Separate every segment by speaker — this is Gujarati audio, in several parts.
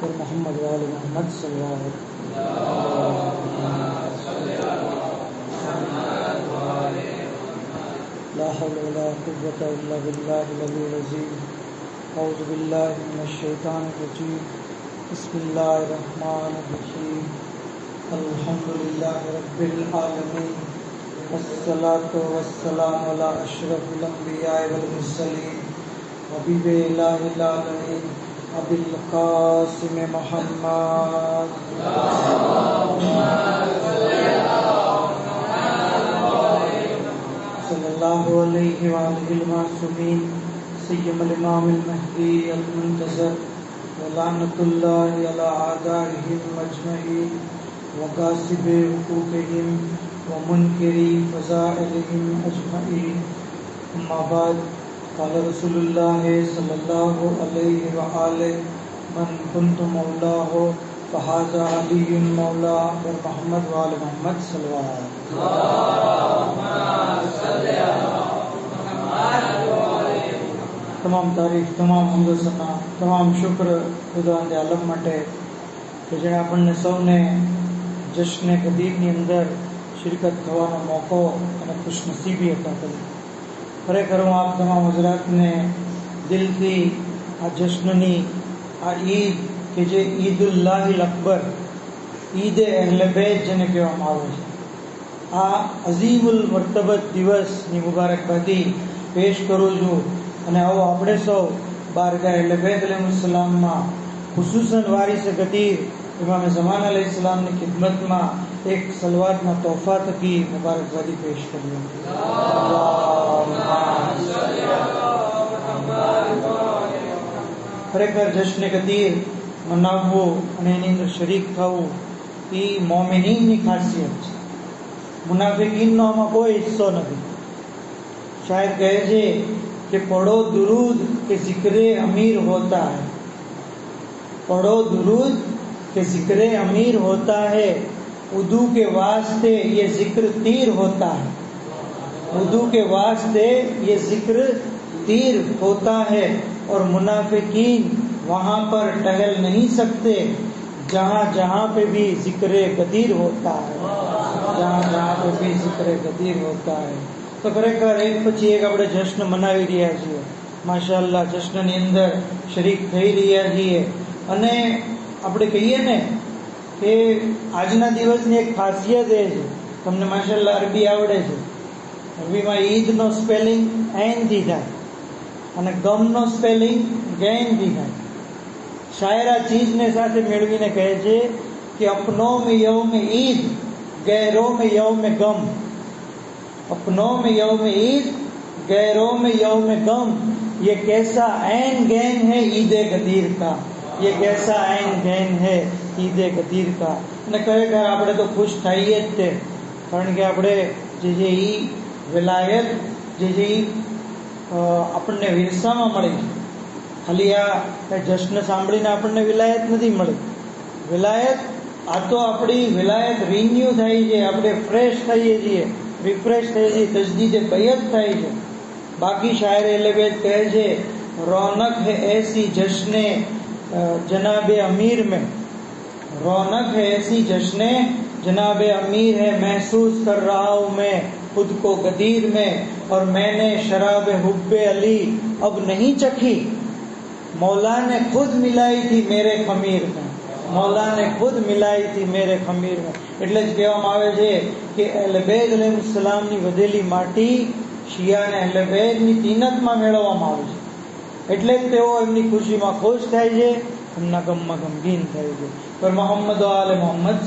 Speaker 1: پر محمد وال محمد صلی اللہ علیہ لا حول ولا قوة إلا بالله العلي العظيم أعوذ بالله من الشيطان الرجيم بسم الله الرحمن الرحيم الحمد لله رب العالمين والصلاة والسلام على أشرف الأنبياء والمرسلين حبيب الله العالمين ابی القاسم محمد. صلی اللہ علیہ وآلہ المعصومین، سیم الامام المہدی المنتظر، ولعنت اللہ علی آدائهم مجمعین وقاسب حقوقهم ومنکری فضائلهم اجمعین. اما بعد قال رسول الله صلى الله عليه وآله من كنت مولاه فهذا علي مولاه محمد وآل محمد صلى الله عليه وسلم તમામ તારીફ તમામ હમદસના તમામ શુક્ર ખુદાવંદે આલમ માટે કે જેણે આપણને સૌને જશ્ને કદીરની અંદર શિરકત થવાનો મોકો અને ખુશનસીબી હતા કરી ખરેખર હું આપ તમામ હજરાતને દિલથી આ જશ્નની આ ઈદ કે જે ઈદ ઉલ્લાહિલ અકબર ઈદ અહલે બેત જેને કહેવામાં આવે છે આ અઝીમુલ મર્તબત દિવસની મુબારકબાદી પેશ કરું છું અને આવો આપણે સૌ બારગાહ એટલે બેત અલૈહિસ્સલામમાં ખુસૂસન વારિસ ગદીર ઇમામ ઝમાન અલી ઇસ્લામની ખિદમતમાં એક સલવાતના તોહફા થકી મુબારકબાદી પેશ કરી ખરેખર જશ્ન કદીર મનાવવો અને એની અંદર શરીક થવું એ મોમિનીની ખાસિયત છે મુનાફિકીનનો આમાં કોઈ હિસ્સો નથી શાયદ કહે છે کہ پڑھو درود کے ذکر امیر ہوتا ہے۔ پڑھو درود کے ذکر امیر ہوتا ہے۔ اردو کے واسطے یہ ذکر تیر ہوتا ہے۔ وضو کے واسطے یہ ذکر تیر ہوتا ہے اور منافقین وہاں پر ٹہل نہیں سکتے۔ جہاں جہاں پہ بھی ذکر قدیر ہوتا ہے۔ جہاں جہاں پہ بھی ذکر قدیر ہوتا ہے۔ تو کرے کر ایک પછી جشن منا જશ્ન મનાવી રહ્યા છીએ માશાલ્લાહ જશ્નની અંદર શરીક થઈ રહ્યા છીએ અને આપણે કહીએ ને કે આજના દિવસની એક ખાસિયત تم نے ماشاء اللہ عربی آوڑے جی۔ گرمی میں ایڈ ن اسپیل ای جائے گم نئے چی یو میں ای یو میں گم اپنو میں یو میں ای می یو میں گم یس گیم ہے اپنے تو خوش تھائیے اپنے વિલાયત જે જે આપણને વિરસામાં મળી. ખાલી આ જશ્ન સાંભળીને આપણને વિલાયત નથી મળી. વિલાયત, આ તો આપણી વિલાયત રિન્યુ થાય છે, આપણે ફ્રેશ થઈએ છીએ રિફ્રેશ થઈએ છીએ, તજદીદે કયત થાય છે. બાકી શાયર એલેબેદ કહે છે, રોનક હે એસી જશ્ને જનાબે અમીર મેં. રોનક હે એસી જશ્ને जनाब अमीर है महसूस कर रहा हूँ मैं खुद को गदीर में और मैंने शराब हुब्बे अली अब नहीं चखी मौला ने खुद मिलाई थी मेरे खमीर में मौला ने खुद मिलाई थी मेरे खमीर में એટલે જ કહેવામાં આવે છે કે અહલેબેગ અલૈહિસ્સલામની વધેલી માટી શિયા અને અહલેબેગની તીનતમાં મેળવવામાં આવે છે એટલે જ તેઓ એમની ખુશીમાં ખુશ થાય છે એમના ગમમાં ગમગીન થાય છે પર મોહમ્મદ આલે મોહમ્મદ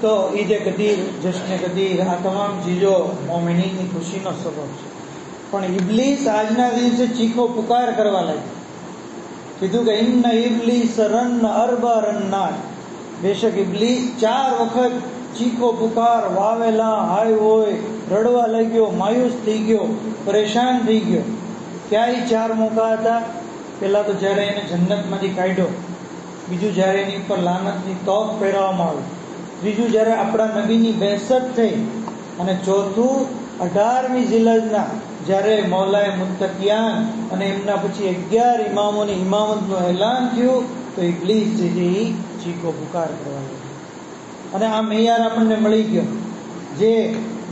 Speaker 1: તો ઈદ કદીર જશ્ન કદીર આ તમામ ચીજો મોમિનીની ખુશીનો સબબ છે પણ ઇબલીસ આજના દિવસે ચીખો પુકાર કરવા લાગ્યો કીધું કે ઇન્ન ઇબલીસ રન અરબા રન્નાર બેશક ઇબલીસ ચાર વખત ચીખો પુકાર વાવેલા હાય હોય રડવા લાગ્યો માયુસ થઈ ગયો પરેશાન થઈ ગયો ક્યાંય ચાર મોકા હતા? પેલા તો જ્યારે એને જન્નતમાંથી કાઢ્યો, બીજું જ્યારે એની ઉપર લાનતની તોપ પહેરવામાં આવી, ત્રીજું જ્યારે આપણા નબીની બેસત થઈ, અને ચોથું અઢારમી જિલ્લાના જ્યારે મૌલાએ મુત્તકિયાન અને એમના પછી અગિયાર ઇમામોની ઇમામતનું એલાન થયું, તો ઇબ્લીસ જે છે એ ચીખો પુકાર કરવા અને આ મેયાર આપણને મળી ગયો, જે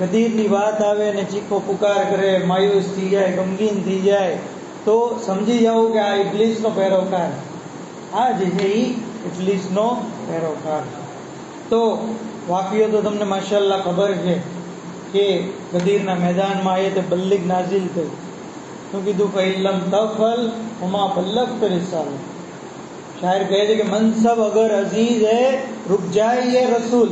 Speaker 1: ગધેડની વાત આવે ને ચીખો પુકાર કરે, માયુસ થઈ જાય, ગમગીન થઈ જાય, તો સમજી જાઓ કે આ ઇબલીસનો પહેરોકાર આ જે છે એ ઇબલીસનો પહેરોકાર તો વાક્યો તો તમને માશાલ્લાહ ખબર છે કે ગદીરના મેદાનમાં આવીએ તે બલ્લિક નાઝિલ થઈ. શું કીધું? કે ઇલમ તફલ હમા બલ્લક તરિસાલ શાયર કહે છે કે મનસબ અગર અઝીઝ હે રૂપ જાય રસૂલ.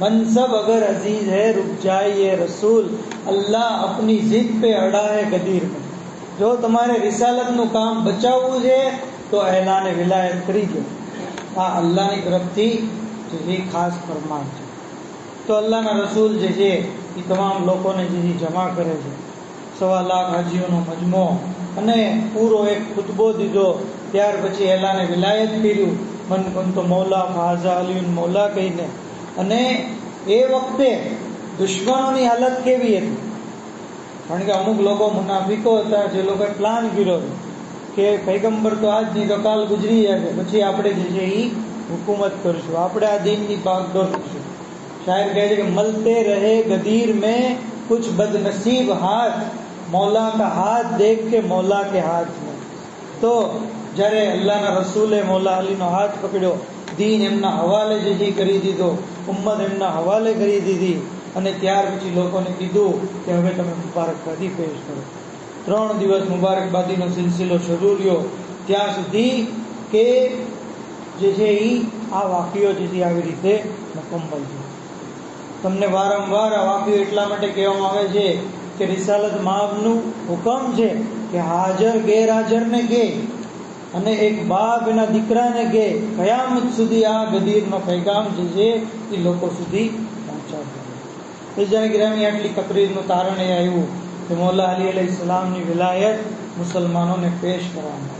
Speaker 1: मनसब अगर अजीज है रुक जाए ये रसूल अल्लाह अपनी जिद पे अड़ा है गदीर में જો તમારે રિસાલતનું કામ બચાવવું છે તો એલાને વિલાયત કરી દો આ અલ્લાહની તરફથી જે છે ખાસ ફરમાન છે તો અલ્લાહના રસૂલ જે છે એ તમામ લોકોને જે છે જમા કરે છે સવા લાખ હાજીઓનો મજમો અને પૂરો એક ખુતબો દીધો ત્યાર પછી એલાને વિલાયત કર્યું મન કન તો મૌલા ફાઝા અલીન મૌલા કહીને અને એ વખતે દુશ્મનોની હાલત કેવી હતી? કારણ કે અમુક લોકો મુનાફિકો હતા, જે લોકોએ પ્લાન કર્યો કે પૈગંબર તો આજ નહીં તો કાલ ગુજરી જશે પછી આપણે જે છે એ હુકુમત કરશું. આપણે આ દિનની ભાગદોડ કરશું. શાયર કહે છે કે, મલતે રહે ગદીર મેં કુછ બદનસીબ હાથ, મૌલા કા હાથ દેખ કે મૌલા કે હાથ મેં. તો જ્યારે અલ્લાહના રસૂલે મૌલા અલીનો હાથ પકડ્યો દીન એમના હવાલે જે કરી દીધો ઉમ્મત એમના હવાલે કરી દીધી અને ત્યાર પછી લોકોને કીધું કે હવે તમે મુબારકબાદી પેશ કરો. ત્રણ દિવસ મુબારકબાદીનો સિલસિલો શરૂ રહ્યો. ત્યાં સુધી કે જે છે એ આ વાક્યો જે છે આવી રીતે મુકમ્મલ છે. તમને વારંવાર આ વાક્યો એટલા માટે કહેવામાં આવે છે કે રિસાલત માવનું હુકમ છે કે હાજર, ગેરહાજરને કે અને એક બાપ એના દીકરાને કે, કયામત સુધી આ ગદીરનો પૈગામ જે છે એ લોકો સુધી પહોંચાડતો એ જાણે ગ્રામી આટલી તકરીરનું તારણ એ આવ્યું કે મોલા અલી અલી સલામની વિલાયત મુસલમાનોને પેશ કરવામાં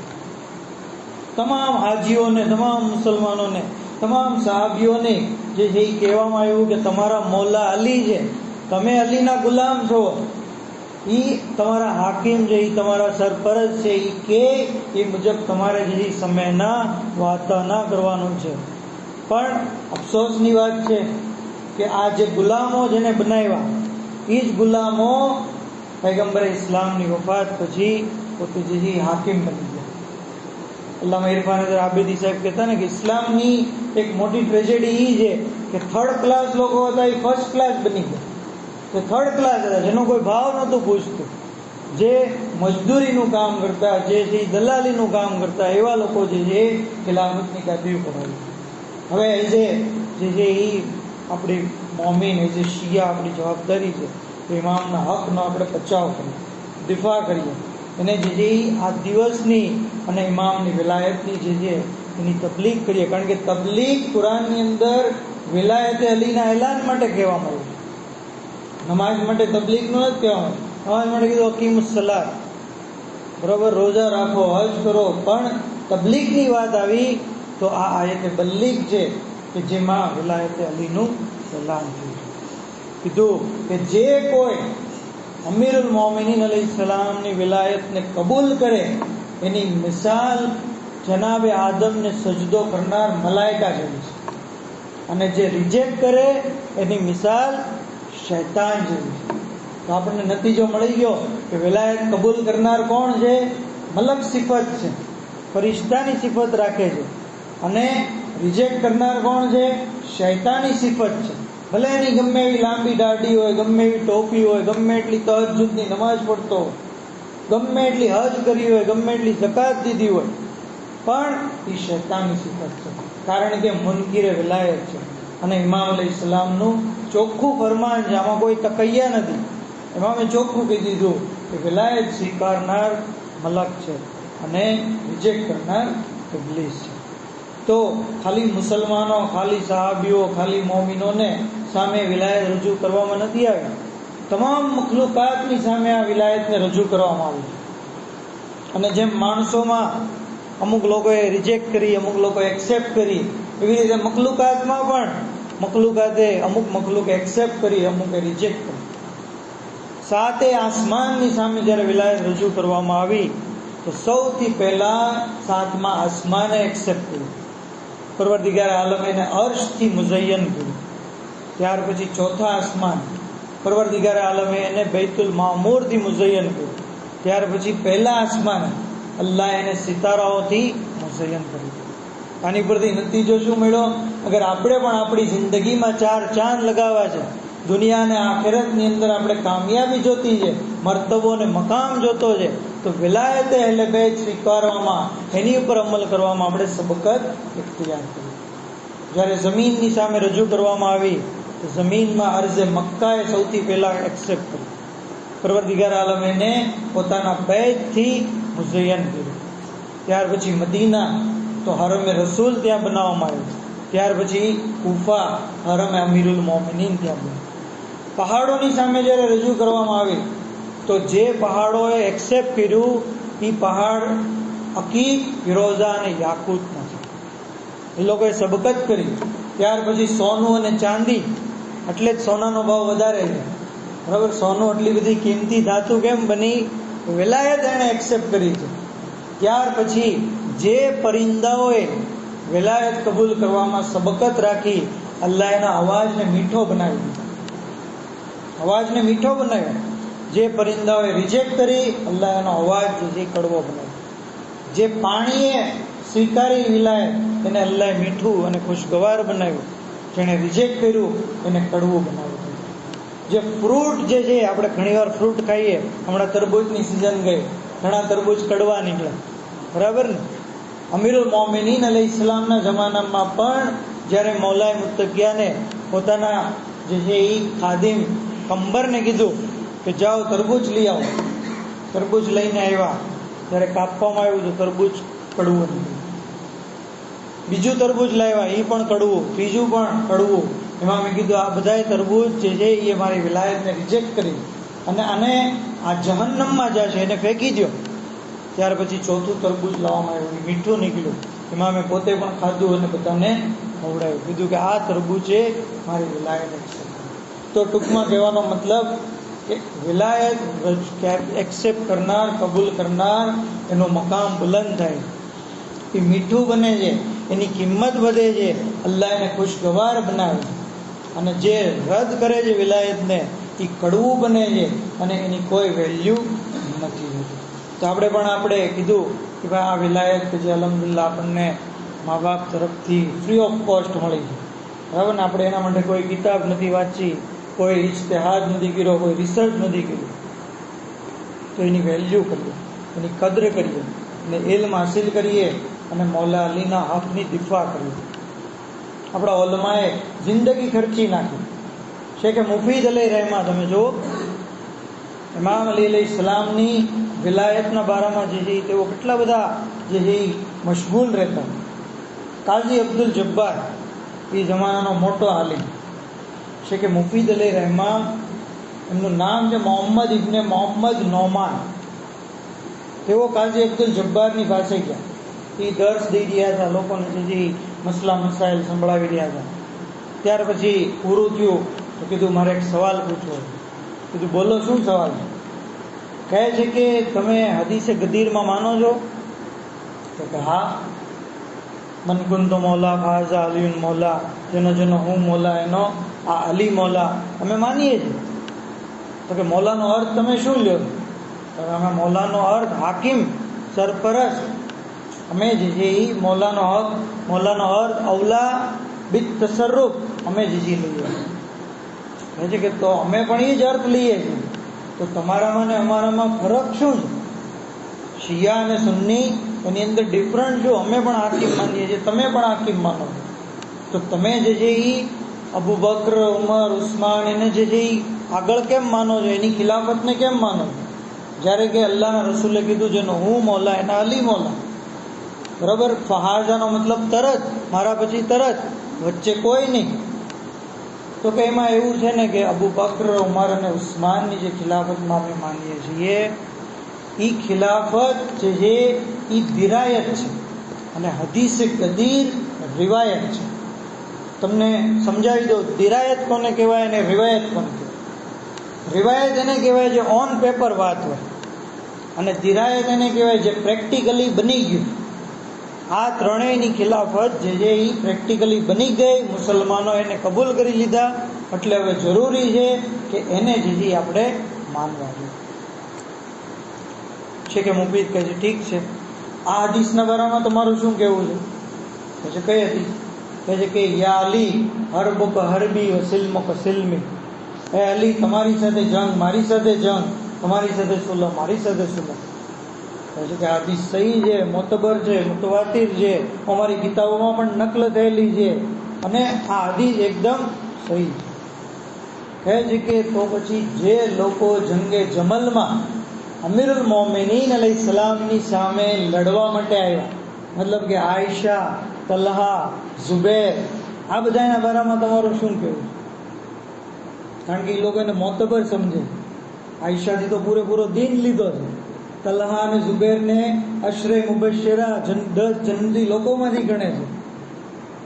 Speaker 1: તમામ હાજીઓને, તમામ મુસલમાનોને, તમામ સાહાબીઓને જે છે એ કહેવામાં આવ્યું કે, તમારા મોલા અલી છે. તમે અલીના ગુલામ છો. એ તમારા હાકીમ જે તમારા સરપરજ છે એ કે એ મુજબ તમારે જે સમયના વાતા ના કરવાનું છે. પણ અફસોસની વાત છે કે આ જે ગુલામો જેને બનાવ્યા એ જ ગુલામો પૈગંબર ઇસ્લામની વફાત પછી પોતે જે હાકીમ બની ગયા. અલ્લામા ઇરફાન આબેદી સાહેબ કહેતા ને કે ઇસ્લામની એક મોટી ટ્રેજેડી એ છે કે થર્ડ ક્લાસ લોકો હતા એ ફર્સ્ટ ક્લાસ બની ગયા. તો થર્ડ ક્લાસ હતા જેનો કોઈ ભાવ નહોતું પૂછતું. જે મજદૂરીનું કામ કરતા, જે છે એ દલાલીનું કામ કરતા, એવા લોકો જે છે, એ ગાદી ઉપર આવી હવે એ જે છે એ આપણી મોમીન, એ જે શિયા આપણી જવાબદારી છે એ ઇમામના હકનો આપણે બચાવ કરીએ, દિફા કરીએ. અને જે છે એ આ દિવસની અને ઇમામની વિલાયતની જે છે, એની તબલીગ કરીએ. કારણ કે તબલીગ કુરાનની અંદર વિલાયતે અલીના એલાન માટે કહેવામાં આવ્યું છે નમાઝ માટે તબલીગનું જ કહેવાનું નમાજ માટે કીધું હકીમ સલાહ બરોબર, રોજા રાખો, હજ કરો. પણ તબલીગની વાત આવી તો આ આયતે બલ્લીગ છે કે જેમાં વિલાયતે અલીનું સલામ થયું કીધું કે જે કોઈ અમીરુલ મોમિનીન અલી સલામની વિલાયતને કબૂલ કરે, એની મિસાલ જનાબે આદમને સજદો કરનાર મલાયકા જેવી છે. અને જે રિજેક્ટ કરે, એની મિસાલ શૈતાન છે તો આપણને નતીજો મળી ગયો કે વિલાયત કબૂલ કરનાર કોણ છે? મલક સિફત છે. ફરિશ્તાની સિફત રાખે છે. અને રિજેક્ટ કરનાર કોણ છે? શૈતાની સિફત છે. ભલે એની ગમે એવી લાંબી દાઢી હોય, ગમે એવી ટોપી હોય, ગમે એટલી તહજુદની નમાજ પડતો હોય, ગમે એટલી હજ કરી હોય, ગમે એટલી જકાત દીધી હોય, પણ એ શૈતાની સિફત છે. કારણ કે મુનકીરે વિલાયત છે. અને ઇમામ અલી ઇસ્લામનું ચોખ્ખું ફરમાન છે. આમાં કોઈ તકૈયા નથી. ઇમામે ચોખ્ખું કહી દીધું કે વિલાયત સ્વીકારનાર મલક છે અને રિજેક્ટ કરનાર ઇબલીસ છે. તો ખાલી મુસલમાનો, ખાલી સાહાબીઓ, ખાલી મોમિનોને સામે વિલાયત રજૂ કરવામાં નથી આવી તમામ મખલુકાતની સામે આ વિલાયતને રજૂ કરવામાં આવી અને જેમ માણસોમાં અમુક લોકોએ રિજેક્ટ કરી, અમુક લોકોએ એક્સેપ્ટ કરી એવી રીતે મખલુકાતમાં પણ મખલુકાતે અમુક મખલુક એક્સેપ્ટ કરી, અમુકે રિજેક્ટ કરી. સાતે આસમાનની સામે જ્યારે વિલાયત રજૂ કરવામાં આવી, તો સૌથી પહેલા સાતમા આસમાને એક્સેપ્ટ કર્યું. પરવરદિગાર આલમ એને અર્શથી મુઝયન કર્યું. ત્યાર પછી ચોથા આસમાન પરવરદિગાર આલમે એને બૈતુલ મામૂરથી મુઝયન કર્યું. ત્યાર પછી પહેલા આસમાન, અલ્લાહ એને સિતારાઓથી મુઝયન કર્યું. આની પરથી નતીજો શું મળ્યો? અગર આપણે પણ આપણી જિંદગીમાં ચાર ચાંદ લગાવવા છે, દુનિયાને આખેરતની અંદર આપણે કામયાબી જોતી છે, મર્તબો ને મકામ જોતો છે, તો વિલાયતે એટલે બે સ્વીકારવામાં, એની ઉપર અમલ કરવામાં આપણે સબકત ઇખ્તિયાર કરી જ્યારે જમીનની સામે રજૂ કરવામાં આવી, તો જમીનમાં અરજે મક્કાએ સૌથી પહેલા એક્સેપ્ટ કર્યું. પરવરદિગાર આલમ એને પોતાના બેજથી મુઝયન કર્યું. ત્યાર પછી મદીના તો હરમે રસૂલ ત્યાં બનાવવામાં આવ્યું ત્યાર પછી કુફા, હરમે અમીરુલ મોમિનીન ત્યાં બન્યું. પહાડોની સામે જ્યારે રજૂ કરવામાં આવી, તો જે પહાડોએ એક્સેપ્ટ કર્યું એ પહાડ અકી ફિરોઝા અને યાકૂત નથી એ લોકોએ સબકત કરી. ત્યાર પછી સોનું અને ચાંદી, એટલે જ સોનાનો ભાવ વધારે છે. બરાબર? સોનું એટલી બધી કિંમતી ધાતુ કેમ બની? વેલાયત એણે એક્સેપ્ટ કરી છે. ત્યાર પછી જે પરિંદાઓએ વેલાયત કબૂલ કરવામાં સબકત રાખી અલ્લાહ એના અવાજને મીઠો બનાવી દીધો અવાજને મીઠો બનાવ્યો. જે પરિંદાઓએ રિજેક્ટ કરી અલ્લાહ એનો અવાજ જે કડવો બનાવ્યો. જે પાણીએ સ્વીકારી વિલાયત એને અલ્લાહ મીઠું અને ખુશગવાર બનાવ્યું. જેણે રિજેક્ટ કર્યું એને કડવું બનાવ્યું. જે ફ્રૂટ જે છે, આપણે ઘણીવાર ફ્રૂટ ખાઈએ, હમણાં તરબૂચની સિઝન ગઈ, ઘણા તરબૂચ કડવા નીકળે બરાબર ને? અમીરુલ મોમિનીન અલી ઇસ્લામના જમાનામાં પણ જ્યારે મૌલાએ મુત્તકિયાને પોતાના જે છે એ ખાદિમ કંબરને કીધું કે જાઓ તરબૂચ લઈ આવો. તરબૂચ લઈને આવ્યા. જ્યારે કાપવામાં આવ્યું તો તરબૂચ કડવું બીજું તરબૂચ લાવ્યા એ પણ કડવું. ત્રીજું પણ કડવું. એમાં મેં કીધું, આ બધાય તરબૂચ જે છે એ મારી વિલાયતને રિજેક્ટ કરી. અને આને આ જહન્નમમાં જશે એને ફેંકી દો ત્યાર પછી ચોથું તરબૂચ લાવવામાં આવ્યું એ મીઠું નીકળ્યું. એમાં મેં પોતે પણ ખાધું અને બધાને ખવડાવ્યું. કીધું કે આ તરબૂચે મારી વિલાયત છે. તો ટૂંકમાં કહેવાનો મતલબ કે વિલાયત એક્સેપ્ટ કરનાર, કબૂલ કરનાર, એનો મકામ બુલંદ થાય. એ મીઠું બને છે, એની કિંમત વધે છે, અલ્લાહ એને ખુશગવાર બનાવે અને જે રદ કરે છે વિલાયતને, એ કડવું બને છે અને એની કોઈ વેલ્યુ નથી હોતી. તો આપણે પણ આપણે કીધું કે ભાઈ આ વિલાયત કે જે અલહમદુલ્લા આપણને મા બાપ તરફથી ફ્રી ઓફ કોસ્ટ મળી છે. બરાબર ને? આપણે એના માટે કોઈ કિતાબ નથી વાંચી, કોઈ ઇશ્તેહાદ નથી કર્યો, કોઈ રિસર્ચ નથી કર્યું. તો એની વેલ્યુ કરીએ, એની કદર કરીએ, અને ઇલ્મ હાસિલ કરીએ, અને મૌલા અલીના હકની દિફા કરીએ. આપણા ઓલમાએ જિંદગી ખર્ચી નાખી. છે કે મુફીદ અલી રહેમા તમે જુઓ ઇમામ અલી ઇસ્લામની વિલાયતના બારામાં જે છે, તેઓ કેટલા બધા જે છે, મશગુલ રહેતા. કાઝી અબ્દુલ જબ્બાર, એ જમાનાનો મોટો આલિમ. છે કે મુફીદ અલી રહેમાન, એમનું નામ છે મોહમ્મદ ઇબને મોહમ્મદ નોમાન. તેઓ કાઝી અબ્દુલ જબ્બારની પાસે ગયા. એ દર્શ દઈ રહ્યા હતા, લોકોને જે મસલા મસાઇલ સંભળાવી રહ્યા હતા. ત્યાર પછી પૂરું થયું તો કીધું, મારે એક સવાલ પૂછવો કીધું બોલો, શું સવાલ છે? કહે છે કે તમે હદીસે ગદીરમાં માનો છો? તો કે હા. મનકુન તો મૌલા, ફાઝા અલીન મૌલા, જેનો જેનો હું મૌલા એનો, આ અલી મૌલા, અમે માનીએ છીએ. તો કે મૌલાનો અર્થ તમે શું લ્યો? તો અમે મૌલાનો અર્થ હાકિમ સરપરસ અમે જે છે એ મૌલાનો હક, મૌલાનો અર્થ અવલા બિત તસરરૂફ. અમે જીજી લઈએ કહે છે કે તો અમે પણ એ જ અર્થ લઈએ છીએ. તો તમારામાં ને અમારામાં ફરક શું છે? શિયા અને સુન્ની એની અંદર ડિફરન્ટ જો અમે પણ હાકીમ માનીએ છીએ, તમે પણ હાકીમ માનો તો તમે જે છે એ અબુ બકર, ઉમર, ઉસ્માન એને જે એ આગળ કેમ માનો છો? એની ખિલાફતને કેમ માનો જ્યારે કે અલ્લાહના રસૂલે કીધું જેનો હું મોલા, એના અલી મોલા. બરાબર? ફહાજાનો મતલબ તરત, મારા પછી તરત, વચ્ચે કોઈ નહીં. તો કે એમાં એવું છે ને કે અબુ બકર ઉમર અને ઉસ્માનની જે ખિલાફતમાં અમે માનીએ છીએ એ ખિલાફત જે છે એ દિરાયત છે અને હદીસે કદીર રિવાયત છે. તમને સમજાવી દો દિરાયત કોને કહેવાય અને રિવાયત કોને કહેવાય? રિવાયત એને કહેવાય જે ઓન પેપર વાત હોય અને દિરાયત એને કહેવાય જે પ્રેક્ટિકલી બની ગયું. આ ત્રણેયની ખિલાફત જે જે એ પ્રેક્ટિકલી બની ગઈ, મુસલમાનો એને કબૂલ કરી લીધા. એટલે હવે જરૂરી છે કે એને જે આપણે માનવા જોઈએ. છે કે મુફીદ કહે છે, ઠીક છે. આ હદીસના બારામાં તમારું શું કહેવું છે? કહે છે, કઈ હતી કહે છે કે, યા અલી, હરબુક હરબી વસિલમુક સિલમી. એ અલી, તમારી સાથે જંગ, મારી સાથે જંગ, તમારી સાથે સુલહ, મારી સાથે સુલહ. કે હાદીસ સહી છે, મોતબર છે, મુતવાતીર છે, અમારી કિતાબોમાં પણ નકલ થયેલી છે. અને આ હાદીસ એકદમ સહી છે. કહે છે કે તો પછી જે લોકો જંગે જમલમાં અમીરુલ મોમિનીન અલી સલામની સામે લડવા માટે આવ્યા, મતલબ કે આયશા, તલહા, ઝુબેર, આ બધાના બારામાં તમારું શું કહેવું કારણ કે એ લોકો એને મોતબર સમજે. આયશાથી તો પૂરેપૂરો દિન લીધો છે. તલહા અને ઝુબેરને અશરે મુબશેરા દસ જન્મથી લોકોમાંથી ગણે છે.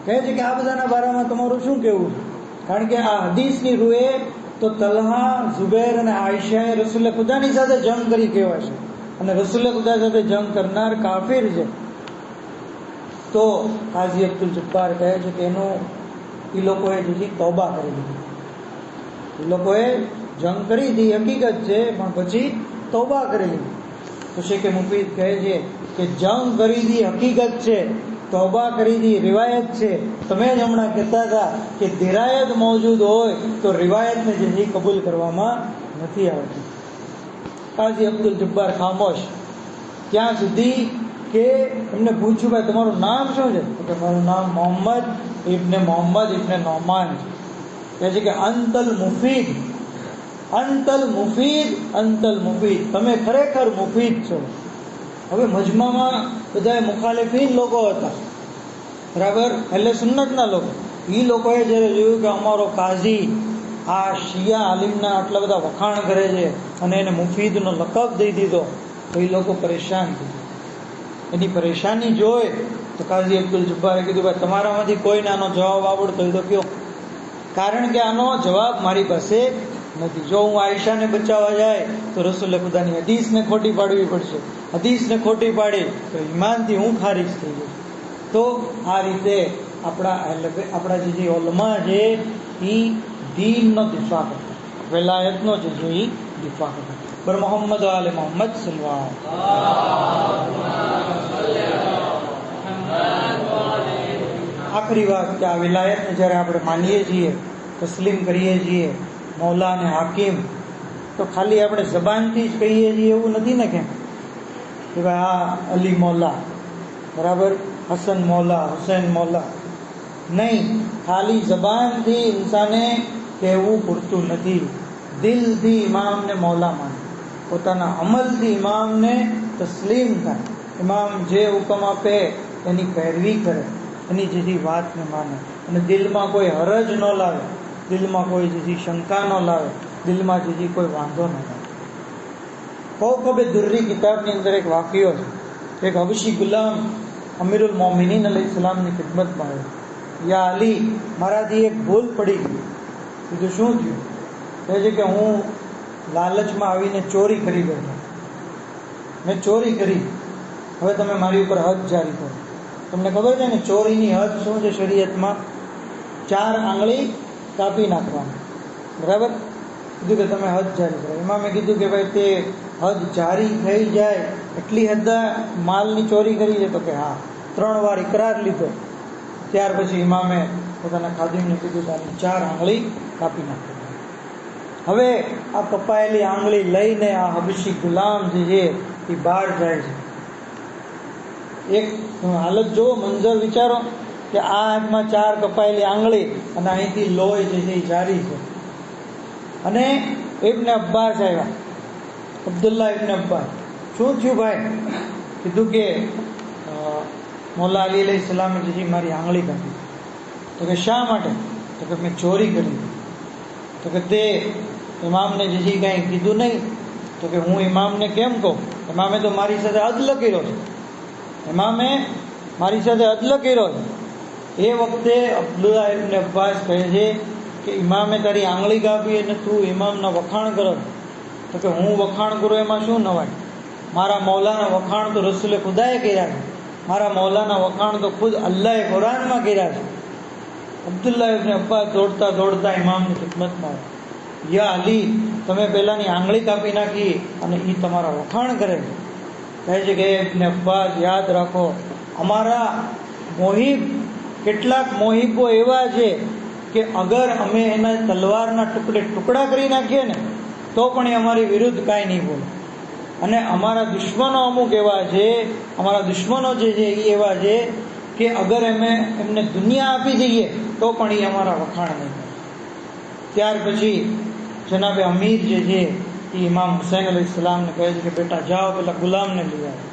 Speaker 1: કહે છે કે આ બધાના બારામાં તમારું શું કહેવું છે? કારણ કે આ હદીસની રૂએ તો તલહા ઝુબેર અને આયશાએ રસુલ ખુદાની સાથે જંગ કરી કહેવાય છે. અને રસુલ ખુદા સાથે જંગ કરનાર કાફિર છે. તો કાઝી અબ્દુલ જબ્બાર કહે છે કે એનું, એ લોકોએ જે તોબા કરી દીધી એ લોકોએ જંગ કરી હતી હકીકત છે, પણ પછી તોબા કરી લીધી. તો શેખ મુફીદ કહે છે કે, જંગ કરી દી હકીકત છે, તોબા કરી દી રિવાયત છે. તમે જ હમણાં કહેતા હતા કે, દિરાયત મોજૂદ હોય તો રિવાયતને જે કબૂલ કરવામાં નથી આવતી. કાઝી અબ્દુલ જબ્બાર ખામોશ. ત્યાં સુધી કે એમને પૂછ્યું, ભાઈ, તમારું નામ શું છે? કે, મારું નામ મોહમ્મદ ઇબ્ને મોહમ્મદ ઇબ્ને નોમાન કહે છે કે, અંતલ મુફીદ અંતલ મુફીદ અંતલ મુફીદ. તમે ખરેખર મુફીદ છો. હવે મજમામાં બધા મુખાલિફીન લોકો હતા. બરાબર? એટલે સુન્નતના લોકો. એ લોકોએ જ્યારે જોયું કે અમારો કાઝી આ શિયા આલિમના આટલા બધા વખાણ કરે છે અને એને મુફીદનો લકબ દઈ દીધો, તો એ લોકો પરેશાન થઈ એની પરેશાની જોઈ તો કાઝી અબ્દુલ જબ્બારે કીધું, ભાઈ, તમારામાંથી કોઈને આનો જવાબ આવડતો તો કયો? કારણ કે આનો જવાબ મારી પાસે નથી. જો હું આયશાને બચાવવા જાય, તો રસુલ ખુદાની હદીસને ખોટી પાડવી પડશે. હદીસને ખોટી પાડી, તો ઈમાનથી હું ખારીજ થઈ જઈશ તો આ રીતે આપણા એટલે આપણા જે ઓલમા છે એ દીનનો દિફા કરતા. વેલાયતનો છે એ દિફા કરતા. પર મોહમ્મદ આલે મોહમ્મદ સલવા આખરી વાત કે આ વિલાયતને જ્યારે આપણે માનીએ છીએ, તસ્લીમ કરીએ છીએ મૌલા અને હાકીમ. તો ખાલી આપણે જબાનથી જ કહીએ છીએ એવું નથી ને કેમ? કે ભાઈ આ અલી મૌલા, બરાબર? હસન મૌલા, હુસૈન મૌલા. નહીં, ખાલી જબાનથી ઇન્સાને કહેવું પૂરતું નથી. દિલથી ઇમામને મૌલા માને. પોતાના અમલથી ઇમામને તસ્લીમ થાય. ઇમામ જે હુકમ આપે એની પેરવી કરે. એની જેથી વાતને માને. અને દિલમાં કોઈ હરજ ન લાવે દિલમાં કોઈ જેથી શંકા ન લાવે, દિલમાં જેથી કોઈ વાંધો ન લાવે. કોબે દુર્રી કિતાબની અંદર એક વાક્યો છે. એક હબશી ગુલામ અમીરુલ મોમિનીન અલી ઇસ્લામની ખિદમતમાં આવ્યો. યા અલી, મારાથી એક ભૂલ પડી ગઈ. કીધું શું થયું? કહે છે કે હું લાલચમાં આવીને ચોરી કરી બેઠો. મેં ચોરી કરી. હવે તમે મારી ઉપર હદ જારી કરો. તમને ખબર છે ને ચોરીની હદ શું છે શરીયતમાં? ચાર આંગળી કાપી નાખવાનું. બરાબર? કીધું કે તમે હદ જારી કરો. એમાં મેં કીધું કે ભાઈ તે હદ જારી થઈ જાય એટલી હદ માલની ચોરી કરી છે તો કે હા, ત્રણ વાર ઇકરાર લીધો. ત્યાર પછી ઇમામે પોતાના ખાદીમને કીધું કે ચાર આંગળી કાપી નાખો. હવે આ કપાયેલી આંગળી લઈને આ હબશી ગુલામ જે છે એ બહાર જાય છે. એક હાલત જો મંજર વિચારો. કે આ હાથમાં ચાર કપાયેલી આંગળી અને અહીંથી લોહી જે છે એ જારી છે. અને ઇબને અબ્બાસ આવ્યા. અબ્દુલ્લા ઇબને અબ્બાસ. શું થયું ભાઈ? કીધું કે મોલા અલી અલી સલામે જે મારી આંગળી કાઢી. તો કે શા માટે? તો કે મેં ચોરી કરી. તો કે તે ઇમામને જે છે કાંઈ કીધું નહીં. તો કે હું ઇમામને કેમ કહું? ઇમામે તો મારી સાથે અદલ કર્યો છે. ઇમામે મારી સાથે અદલ કર્યો છે. એ વખતે અબ્દુલ્લા ઇબ્ન અબ્બાસ કહે છે કે ઇમામે તારી આંગળી કાપી અને તું ઇમામના વખાણ કરો. તો કે હું વખાણ કરું એમાં શું નવાય? મારા મૌલાના વખાણ તો રસુલે ખુદાએ કર્યા છે. મારા મૌલાના વખાણ તો ખુદ અલ્લાહે કુરાનમાં કર્યા છે. અબ્દુલ્લા ઇબ્ન અબ્બાસ દોડતા દોડતા ઇમામની ખિદમતમાં આવ્યા. યા અલી, તમે પહેલાની આંગળી કાપી નાખી અને એ તમારા વખાણ કરે છે. કહે છે કે અબ્બાસ, યાદ રાખો, અમારા મોહિબ કેટલાક મોહિકો એવા છે કે અગર અમે એના તલવારના ટુકડે ટુકડા કરી નાખીએ ને, તો પણ એ અમારી વિરુદ્ધ કાંઈ નહીં બોલે. અને અમારા દુશ્મનો અમુક એવા છે, અમારા દુશ્મનો જે છે એ એવા છે કે અગર અમે એમને દુનિયા આપી દઈએ, તો પણ એ અમારા વખાણ નહીં ત્યાર પછી જનાબે અમીર જે છે એ ઇમામ હુસૈન અલી ઇસ્લામને કહે છે કે, બેટા, જાઓ, પેલા ગુલામને લઈ આવે.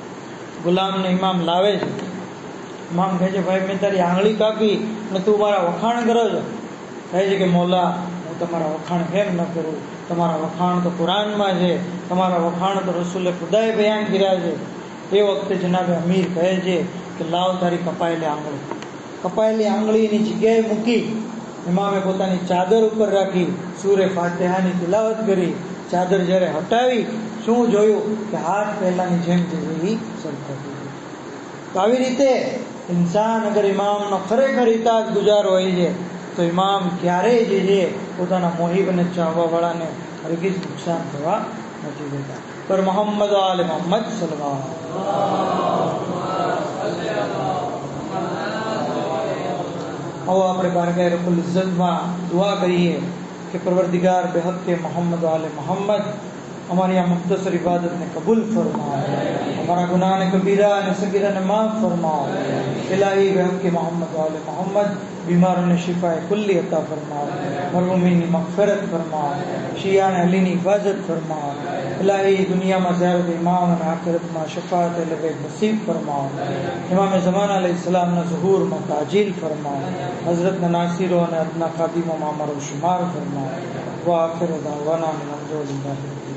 Speaker 1: ગુલામને ઇમામ લાવે છે. ઇમામ કહે છે, ભાઈ, મેં તારી આંગળી કાપી અને તું મારા વખાણ કરો છો. કહે છે કે મોલા હું તમારા વખાણ કેમ ન કરું? તમારા વખાણ તો કુરાનમાં છે. તમારા વખાણ તો રસૂલે ખુદાએ બયાન કર્યા છે. એ વખતે જનાબે અમીર કહે છે કે, લાવ તારી કપાયેલી આંગળી. કપાયેલી આંગળીની જગ્યાએ મૂકી ઇમામે પોતાની ચાદર ઉપર રાખી, સૂરે ફાતેહાની તિલાવત કરી, ચાદર જ્યારે હટાવી, શું જોયું? કે હાથ પહેલાની જેમ જે એ સરખો તો આવી રીતે ઇન્સાન અગર ઇમામનો ખરેખર ઇતાજ ગુજાર હોય છે તો ઇમામ ક્યારેય જે છે પોતાના મોહિબને ચાહવાવાળાને હરગીજ નુકસાન થવા નથી દેતા પર મોહમ્મદ આલ મોહમ્મદ સલવાન આવો આપણે બારગાહ રબુલ ઇઝ્ઝતમાં દુઆ કરીએ ہماری یہاں مختصر عبادت نے قبول فرما ہمارا گناہ نے کبیرہ نے سگیرہ نے معاف فرما الہی بہم کے محمد وال محمد بیماروں نے شفا کلی عطا فرماؤ مرحومین مغفرت فرما شیعہ نے علی نے حفاظت فرما الہی دنیا میں زیادہ امام نے آخرت ماں شفاعت لب نصیب فرما امام زمان علیہ السلام نے ظہور میں تاجیل فرما حضرت نے ناصروں نے اپنا قادیم و مامر و شمار فرما وہ آخر دعوانا من الحمد للہ